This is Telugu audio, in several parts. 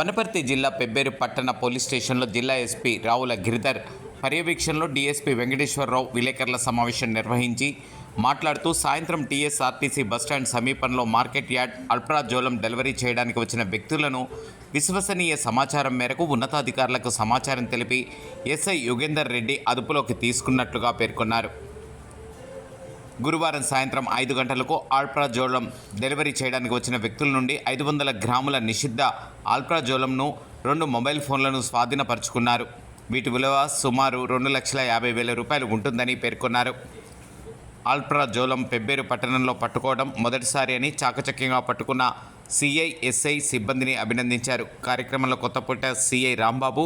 వనపర్తి జిల్లా పెబ్బేరు పట్టణ పోలీస్ స్టేషన్లో జిల్లా ఎస్పీ రావుల గిరిధర్ పర్యవేక్షణలో డీఎస్పీ వెంకటేశ్వరరావు విలేకరుల సమావేశం నిర్వహించి మాట్లాడుతూ సాయంత్రం టీఎస్ఆర్టీసీ బస్టాండ్ సమీపంలో మార్కెట్ యార్డ్ అల్ట్రాజోలం డెలివరీ చేయడానికి వచ్చిన వ్యక్తులను విశ్వసనీయ సమాచారం మేరకు ఉన్నతాధికారులకు సమాచారం తెలిపి ఎస్ఐ యుగేందర్ రెడ్డి అదుపులోకి తీసుకున్నట్లుగా పేర్కొన్నారు. గురువారం సాయంత్రం ఐదు గంటలకు ఆల్ప్రాజోలం డెలివరీ చేయడానికి వచ్చిన వ్యక్తుల నుండి ఐదు వందల గ్రాముల నిషిద్ధ ఆల్ప్రాజోలంను రెండు మొబైల్ ఫోన్లను స్వాధీనపరుచుకున్నారు. వీటి విలువ సుమారు రెండు లక్షల యాభై వేల రూపాయలు ఉంటుందని పేర్కొన్నారు. ఆల్ప్రాజోలం పెబ్బేరు పట్టణంలో పట్టుకోవడం మొదటిసారి అని చాకచక్యంగా పట్టుకున్న సిఐ ఎస్ఐ సిబ్బందిని అభినందించారు. కార్యక్రమంలో కొత్తపూట CI Rambabu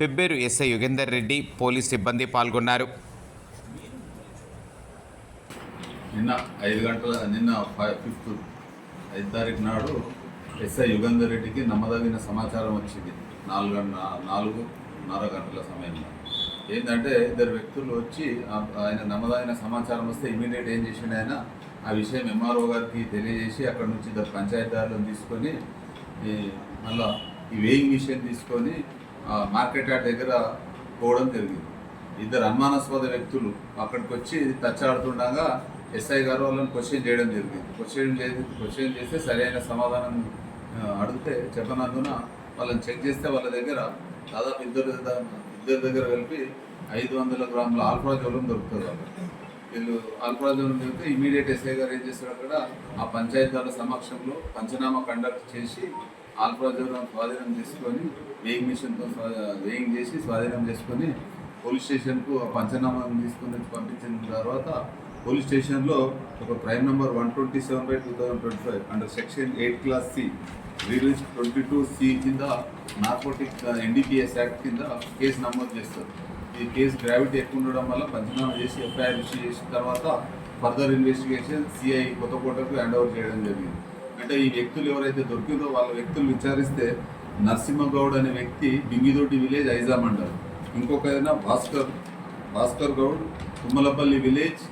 Pebbair SI Yugender Reddy police సిబ్బంది పాల్గొన్నారు. నిన్న ఐదు గంటల నిన్న ఫైవ్ ఫిఫ్త్ ఐదు తారీఖు నాడు ఎస్ఐ యుగంధర్ రెడ్డికి నమ్మదగిన సమాచారం వచ్చింది. నాలుగు గంట- నాలుగున్నర గంటల సమయంలో. ఏంటంటే ఇద్దరు వ్యక్తులు వచ్చి ఆయన నమ్మదగిన సమాచారం వస్తే ఇమీడియట్ ఏం చేసిండు ఆయన ఆ విషయం ఎంఆర్ఓ గారికి తెలియజేసి అక్కడ నుంచి ఇద్దరు పంచాయతీదారులను తీసుకొని మళ్ళా ఈ వేయింగ్ మిషన్ తీసుకొని మార్కెట్ యార్డ్ దగ్గర పోవడం జరిగింది. ఇద్దరు అనుమానాస్పద వ్యక్తులు అక్కడికి వచ్చి తచ్చాడుతుండగా ఆడుతుండగా ఎస్ఐ గారు వాళ్ళని క్వశ్చన్ చేయడం జరిగింది. క్వశ్చన్ చేసి క్వశ్చన్ చేస్తే సరైన సమాధానం అడిగితే చెప్పనందున వాళ్ళని చెక్ చేస్తే వాళ్ళ దగ్గర దాదాపు ఇద్దరు ఇద్దరి దగ్గర కలిపి ఐదు వందల గ్రాముల ఆల్ఫాజోలం దొరుకుతుంది వాళ్ళకి. వీళ్ళు ఆల్ఫాజోలం దొరికితే ఇమీడియట్ ఎస్ఐ గారు ఏం చేస్తారు అక్కడ? ఆ పంచాయతీల సమక్షంలో పంచనామా కండక్ట్ చేసి ఆల్ఫాజోలం స్వాధీనం చేసుకొని వేయింగ్ మిషన్తో వేయింగ్ చేసి స్వాధీనం చేసుకొని పోలీస్ స్టేషన్కు ఆ పంచనామాను తీసుకుని పంపించిన తర్వాత పోలీస్ స్టేషన్లో ఒక crime number one twenty seven by two thousand twenty five under section eight class C release twenty two C కింద నార్కోటిక్ ఎన్డీపీఎస్ యాక్ట్ కింద కేసు నమోదు చేస్తారు. ఈ కేసు గ్రావిటీ ఎక్కువ ఉండడం వల్ల పంచనామా చేసి ఎఫ్ఐఆర్ ఇష్యూ చేసిన తర్వాత ఫర్దర్ ఇన్వెస్టిగేషన్ సిఐ కొత్తకోటకు హ్యాండ్ ఓవర్ చేయడం జరిగింది. అంటే ఈ వ్యక్తులు ఎవరైతే దొరికిందో వాళ్ళ వ్యక్తులు విచారిస్తే నరసింహగౌడ్ అనే వ్యక్తి బింగిదోటి విలేజ్ ఐజా అంటారు ఇంకొక భాస్కర్ భాస్కర్ గౌడ్ తుమ్మలపల్లి విలేజ్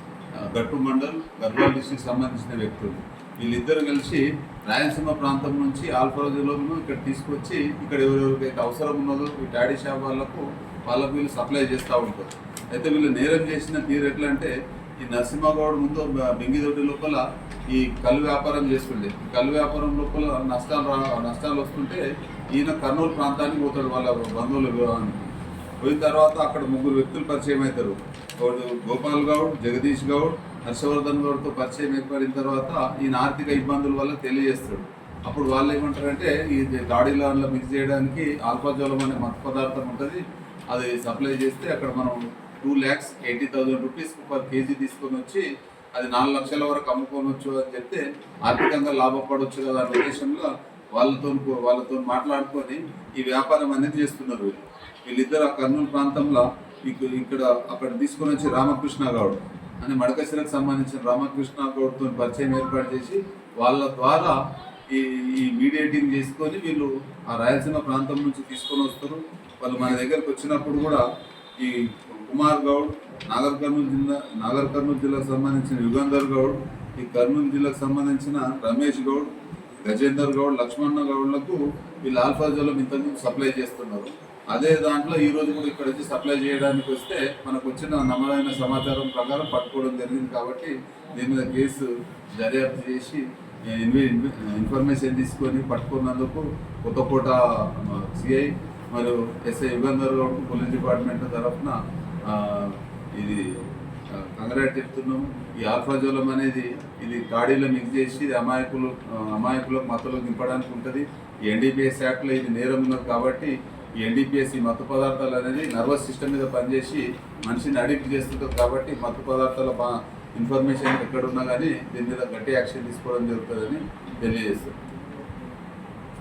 గట్టు మండల్ గద్వాల్ డిస్టిక్ సంబంధించిన వ్యక్తులు. వీళ్ళిద్దరు కలిసి రాయలసీమ ప్రాంతం నుంచి ఆల్ఫాజులను ఇక్కడ తీసుకొచ్చి ఇక్కడ ఎవరెవరికైతే అవసరం ఉన్నదో ఈ డాడీ షాప్ వాళ్ళకు వాళ్ళకు వీళ్ళు సప్లై చేస్తూ ఉంటారు. అయితే వీళ్ళు నేరం చేసిన తీరు ఎట్లా అంటే ఈ నరసింహగౌడ్ ముందు బ- బెంగిదొడ్డి లోపల ఈ కళ్ళు వ్యాపారం చేస్తుండే కల్లు కళ్ళు వ్యాపారం లోపల నష్టాలు రా నష్టాలు వస్తుంటే ఈయన కర్నూలు ప్రాంతానికి పోతాడు వాళ్ళ బంధువుల వివాహానికి. పోయిన తర్వాత అక్కడ ముగ్గురు వ్యక్తులు పరిచయం అవుతారు ఒకడు గోపాల్ గౌడ్ జగదీష్ గౌడ్ హర్షవర్ధన్ గౌడ్తో పరిచయం ఏర్పడిన తర్వాత ఈయన ఆర్థిక ఇబ్బందుల వల్ల తెలియజేస్తాడు. అప్పుడు వాళ్ళు ఏమంటారంటే ఈ దాడిలో అందులో మిక్స్ చేయడానికి ఆల్ఫాజోలం అనే మత్తు పదార్థం ఉంటుంది. అది సప్లై చేస్తే అక్కడ మనం two lakhs eighty thousand rupees per KG తీసుకొని వచ్చి అది నాలుగు లక్షల వరకు అమ్ముకోవచ్చు అని చెప్తే ఆర్థికంగా లాభపడవచ్చు కదా అనే ఉద్దేశంలో వాళ్ళతో వాళ్ళతో మాట్లాడుకొని ఈ వ్యాపారం అనేది చేస్తున్నారు వీళ్ళు. వీళ్ళిద్దరు ఆ కర్నూలు ప్రాంతంలో ఇక్కడ అక్కడ తీసుకొని వచ్చి రామకృష్ణ గౌడ్ అని మడకశిలకు సంబంధించిన రామకృష్ణ గౌడ్తో పరిచయం ఏర్పాటు చేసి వాళ్ళ ద్వారా ఈ ఈ మీడియేటింగ్ చేసుకొని వీళ్ళు ఆ రాయలసీమ ప్రాంతం నుంచి తీసుకొని వస్తారు. వాళ్ళు మన దగ్గరకు వచ్చినప్పుడు కూడా ఈ కుమార్ గౌడ్ నాగర్ కర్నూలు జిల్లా నాగర్ కర్నూలు జిల్లాకు సంబంధించిన యుగంధర్ గౌడ్ ఈ కర్నూలు జిల్లాకు సంబంధించిన రమేష్ గౌడ్ గజేందర్ గౌడ్ లక్ష్మణ గౌడ్లకు వీళ్ళు ఆల్ఫాజోలో ఇంతకుముందు సప్లై చేస్తున్నారు. అదే దాంట్లో ఈ రోజు కూడా ఇక్కడ వచ్చి సప్లై చేయడానికి వస్తే మనకు వచ్చిన నమ్మదైన సమాచారం ప్రకారం పట్టుకోవడం జరిగింది కాబట్టి దీని మీద కేసు దర్యాప్తు చేసి ఇన్ఫర్మేషన్ తీసుకొని పట్టుకున్నందుకు కొత్తకోట సిఐ మరియు SI Yugandhar Goud police department తరఫున ఇది కంగ్రాట్ చెప్తున్నాము. ఈ ఆల్ఫాజోలం అనేది ఇది గాడీలో మిక్స్ చేసి ఇది అమాయకులు అమాయకులకు మతలో దింపడానికి ఉంటుంది. ఈ ఎన్డీపీఎస్ యాక్ట్లో ఇది నేరం ఉన్నది కాబట్టి ఈ ఎన్డీపీఎస్ ఈ మత్తు పదార్థాలు అనేది నర్వస్ సిస్టమ్ మీద పనిచేసి మనిషిని అడిక్ట్ చేస్తుంటుంది కాబట్టి మత్తు పదార్థాల బా ఇన్ఫర్మేషన్ ఎక్కడున్నా కానీ దీని మీద గట్టి యాక్షన్ తీసుకోవడం జరుగుతుందని తెలియజేస్తుంది.